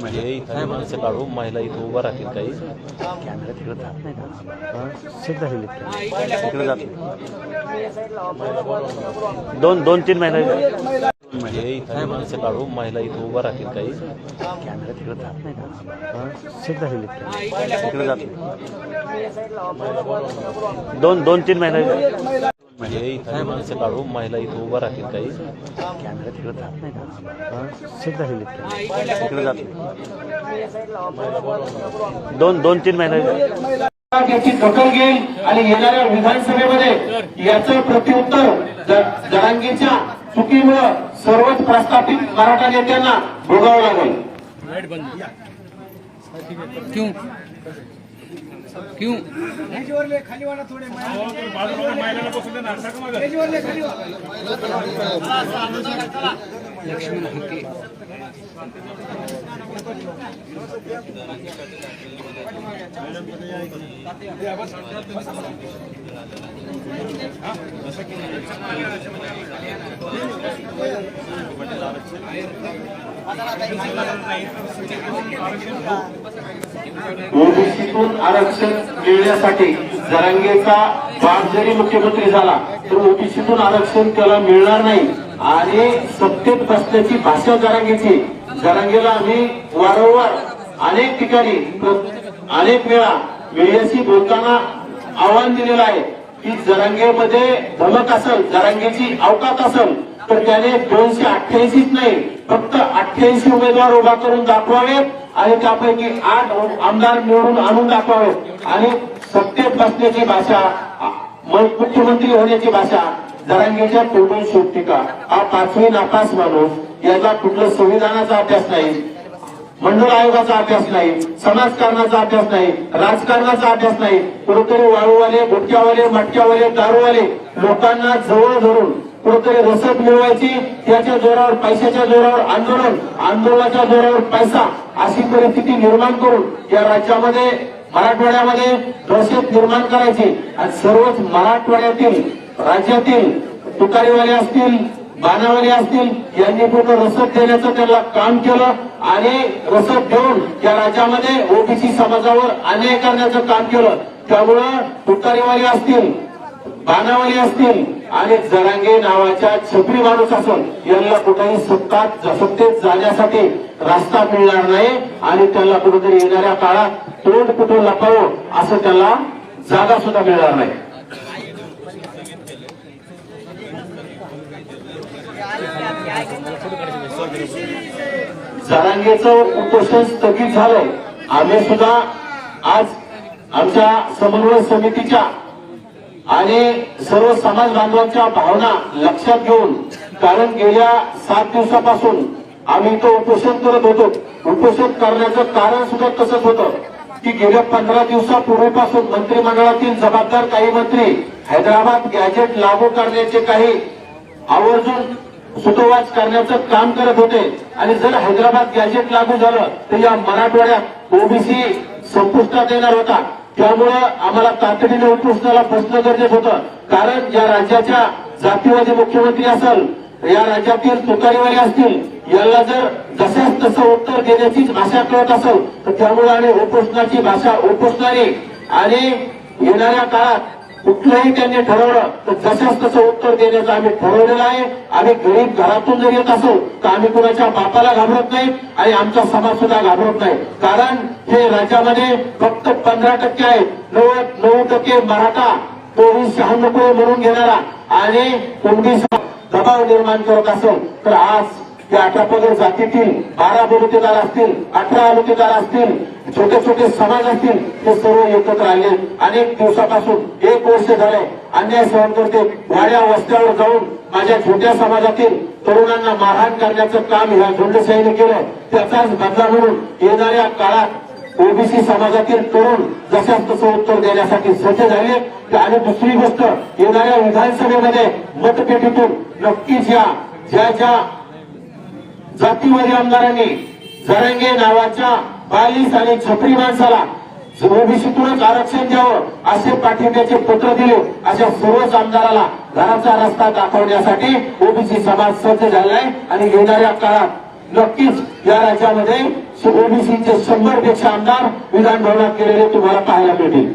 म्हणजे इथं माणसं काढू महिला इथं उभं राहतील काही. कॅमेरा तिकडे जात नाही का? सेट झालेले तिकडे जात दोन दोन तीन इथं. माणसं काढू महिला इथं उभं राहतील काही. कॅमेरा तिकडे जात नाही का? सेट झालेले तिकडे जात दोन दोन तीन महिना म्हणजे इथं माणसं काढू महिला इथं उभं राहतील काही. कॅमेरा तिकडे जात नाही का? सेट झालेले तिकडे जात नाही. दोन दोन तीन महिना. याची दखल घेईल आणि येणाऱ्या विधानसभेमध्ये याचं प्रत्युत्तर ज- जरांगीच्या चुकीमुळं सर्वच प्रस्थापित मराठा नेत्यांना भोगावं लागेल. क्यों? क्यों लक्ष्मण हके. ओबीसीतून आरक्षण मिळण्यासाठी जरांगेचा बाप जरी मुख्यमंत्री झाला तर ओबीसीतून आरक्षण त्याला मिळणार नाही. आणि सत्तेत बसण्याची भाषा जरांगेची. जरांगेला आम्ही वारंवार अनेक ठिकाणी अनेक वेळा वेळेशी बोलताना आव्हान दिलेलं आहे की जरांगेमध्ये धमक असेल जरांगेची अवकात असेल तर त्याने दोनशे अठ्ठ्याऐंशीच नाही फक्त अठ्ठ्याऐंशी उमेदवार उभा करून दाखवावेत. आणि त्यापैकी आठ आमदार निवडून आणून दाखवावे. आणि सत्तेत बसण्याची भाषा मुख्यमंत्री होण्याची भाषा जरांगेच्या तोडून शोधते का? हा पाचवी नापास माणूस याचा कुठलं संविधानाचा अभ्यास नाही मंडळ आयोगाचा अभ्यास नाही समाजकारणाचा अभ्यास नाही राजकारणाचा अभ्यास नाही. कुठेतरी वाळूवाले गुटक्यावाले मटक्यावाले दारूवाले लोकांना जवळ धरून कुठेतरी रसद मिळवायची त्याच्या जोरावर पैशाच्या जोरावर आंदोलन आंदोलनाच्या जोरावर पैसा अशी परिस्थिती निर्माण करून या राज्यामध्ये मराठवाड्यामध्ये दहशत निर्माण करायची. आणि सर्वच मराठवाड्यातील राज्यातील तुकारीवाले असतील बाणावाले असतील यांनी पूर्ण रसद देण्याचं त्यांना काम केलं आणि रसद देऊन या राज्यामध्ये ओबीसी समाजावर अन्याय करण्याचं काम केलं. त्यामुळं तुकारीवाले असतील बाणावाले असतील आणि जरांगे नावाच्या छपरी माणूस असून यांना कुठेही सत्तात सत्तेत जाण्यासाठी रस्ता मिळणार नाही आणि त्याला कुठेतरी येणाऱ्या काळात तोंड कुठून लपावं असं त्याला जागा सुद्धा मिळणार नाही. जरांगेचं उपोषण स्थगित झालंय. आम्ही सुद्धा आज आमच्या समन्वय समितीच्या आणि सर्व समाज बांधवांच्या भावना लक्षात घेऊन कारण गेल्या सात दिवसापासून आम्ही इथं उपोषण करत होतो. उपोषण करण्याचं कारण सुद्धा तसंच होतं की गेल्या पंधरा दिवसापूर्वीपासून मंत्रिमंडळातील जबाबदार काही मंत्री हैदराबाद गॅजेट लागू करण्याचे काही आवर्जून सुतोवाच करण्याचं काम करत होते. आणि जर हैदराबाद गॅजेट लागू झालं तर या मराठवाड्यात ओबीसी संपुष्टात येणार होता. त्यामुळं आम्हाला तातडीने उपोषणाला बसणं गरजेचं होतं. कारण या राज्याच्या जातीवादी मुख्यमंत्री असेल या राज्यातील तुकारीवाले असतील याला जर जसंच तसं उत्तर देण्याचीच भाषा कळत असेल तर त्यामुळे आणि उपोषणाची भाषा उपोषणारी आणि येणाऱ्या काळात कुठलंही त्यांनी ठरवलं तर जसंच तसं उत्तर देण्याचं आम्ही ठरवलेलं आहे. आम्ही गरीब घरातून जर येत असू तर आम्ही कुणाच्या बापाला घाबरत नाही आणि आमचा समाज सुद्धा घाबरत नाही. कारण हे राज्यामध्ये फक्त पंधरा टक्के आहे. नव्वद नऊ टक्के मराठा चोवीस नको म्हणून घेणारा आणि कोणती दबाव निर्माण करत असेल. तर आज या अठरा जातीतील बारा बलुतेदार असतील अठरा बलुतेदार असतील छोटे छोटे समाज असतील ते सर्व एकत्र आले. अनेक दिवसापासून एक वर्ष झाले अन्याय सहन करते. वाड्या वस्त्यावर जाऊन माझ्या छोट्या समाजातील तरुणांना मारहाण करण्याचं काम ह्या झुंडशाहीने केलं. त्याचाच बदला म्हणून येणाऱ्या काळात ओबीसी समाजातील तरुण जशाच तसं उत्तर देण्यासाठी सज्ज झाले. आणि दुसरी गोष्ट येणाऱ्या विधानसभेमध्ये मतपेटीतून नक्कीच या ज्या ज्या जातीवादी आमदारांनी जरंगे नावाच्या बालीस आणि छपरी माणसाला ओबीसीतूनच आरक्षण द्यावं असे पाठिंब्याचे पत्र दिले अशा सर्वच आमदाराला घराचा रस्ता दाखवण्यासाठी ओबीसी समाज सज्ज झालाय आणि येणाऱ्या काळात नक्कीच या राज्यामध्ये ओबीसीचे शंभरपेक्षा आमदार विधानभवनात केलेले तुम्हाला पाहायला मिळतील.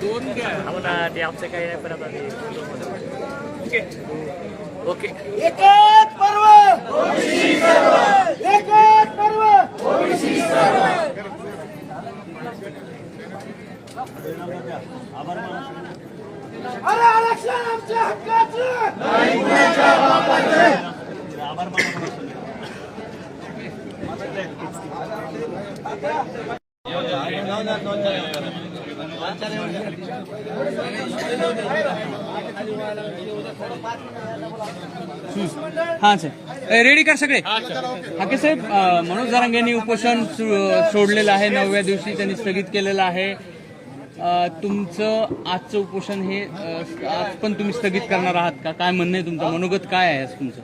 दोन घ्या. हो ना ते आमचं काही नाही पण आता ते ओके. हा सर रेडी कर सगळे? हाके साहेब मनोज जरांगे यांनी उपोषण सोडलेलं आहे नवव्या दिवशी त्यांनी स्थगित केलेलं आहे. अ, तुमचं आजचं उपोषण हे आज पण तुम्ही स्थगित करणार आहात का? काय म्हणणं आहे तुमचं? मनोगत काय आहे आज तुमचं?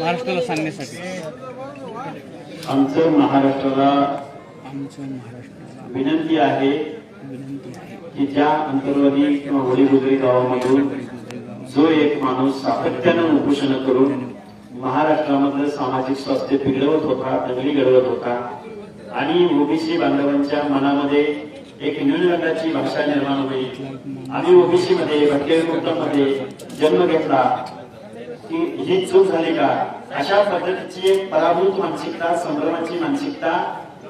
महाराष्ट्राला सांगण्यासाठी. आमचं महाराष्ट्राला आमचं महाराष्ट्राला विनंती आहे की ज्या अंतर्वादी किंवा होळीगुजरी गावामधून जो एक माणूस सातत्यानं उपोषण करून महाराष्ट्रामधलं सामाजिक स्वास्थ्य बिघडवत होता दंगली घडवत होता आणि ओबीसी बांधवांच्या मनामध्ये एक न्यूनगंडाची भाषा निर्माण होईल आम्ही ओबीसी मध्ये भटकेविमुक्तांमध्ये जन्म घेतला. की ही चूक झाली का? अशा पद्धतीची एक पराभूत मानसिकता संभ्रमाची मानसिकता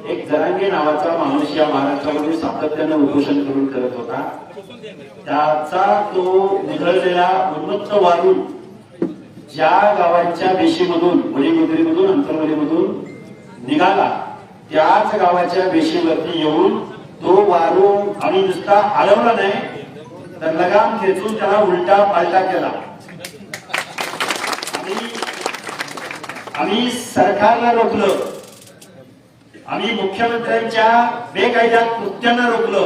एक जरांगे नावाचा माणूस या महाराष्ट्रामध्ये सातत्यानं उपोषण करून करत होता. त्याचा तो निघळलेला उन्मत्त वारून ज्या गावांच्या बेशीमधून वडीमुद्रीमधून अंतर्वलीमधून निघाला त्याच गावाच्या बेशीवरती येऊन तो वारू आणि नुसता हलवला नाही तर लगाम खेचून त्याला उलटा पालटा केला. आणि आम्ही सरकारला रोखलं. आम्ही मुख्यमंत्र्यांच्या बेकायदा कृत्यांना रोखलं.